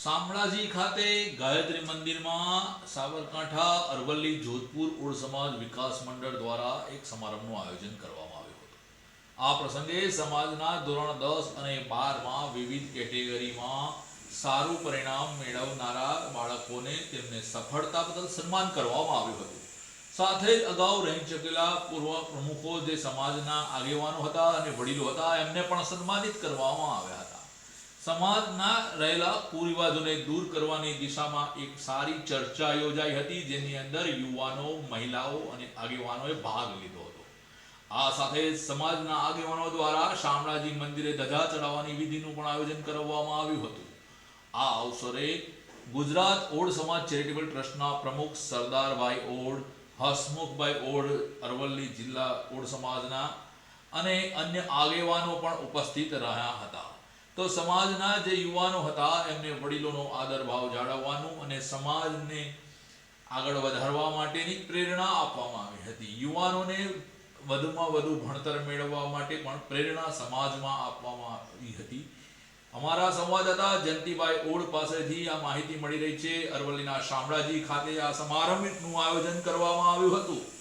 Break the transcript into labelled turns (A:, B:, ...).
A: શામળાજી ખાતે ગાયત્રી મંદિરમાં સાબરકાંઠા અરવલ્લી, જોધપુર ઓળ સમાજ વિકાસ મંડળ દ્વારા એક સમારંભનું આયોજન કરવામાં આવ્યું હતું. આ પ્રસંગે સમાજના ધોરણ દસ અને બારમાં વિવિધ કેટેગરીમાં સારું પરિણામ મેળવનારા બાળકોને તેમને સફળતા બદલ સન્માન કરવામાં આવ્યું હતું. સાથે જ અગાઉ રહી ચૂકેલા પૂર્વ પ્રમુખો જે સમાજના આગેવાનો હતા અને વડીલો હતા, એમને પણ સન્માનિત કરવામાં આવ્યા હતા. સમાજના રહેલા કુરિવાજોને દૂર કરવાની દિશામાં એક સારી ચર્ચા યોજાઈ હતી, જેની અંદર યુવાનો, મહિલાઓ અને આગેવાનોએ ભાગ લીધો હતો. આ સાથે સમાજના આગેવાનો દ્વારા શામળાજી મંદિરે ધજા ચડાવવાની વિધિનું પણ આયોજન કરવામાં આવ્યું હતું. આ અવસરે ગુજરાત ઓડ સમાજ ચેરિટેબલ ટ્રસ્ટના પ્રમુખ સરદારભાઈ ઓડ હસમુખભાઈ ઓડ અરવલ્લી જિલ્લા ઓડ સમાજના અને અન્ય આગેવાનો પણ ઉપસ્થિત રહ્યા હતા. તો સમાજના જે યુવાનો હતા, એમને વડીલોનો આદર ભાવ જાળવવાનું અને સમાજને આગળ વધારવા માટેની પ્રેરણા આપવામાં આવી હતી. યુવાનોને વધુમાં વધુ ભણતર મેળવવા માટે પણ પ્રેરણા સમાજમાં આપવામાં આવી હતી. અમારા સંવાદદાતા જયંતિભાઈ ઓડ પાસેથી આ માહિતી મળી રહી છે. અરવલ્લીના શામળાજી ખાતે આ સમારંભનું આયોજન કરવામાં આવ્યું હતું.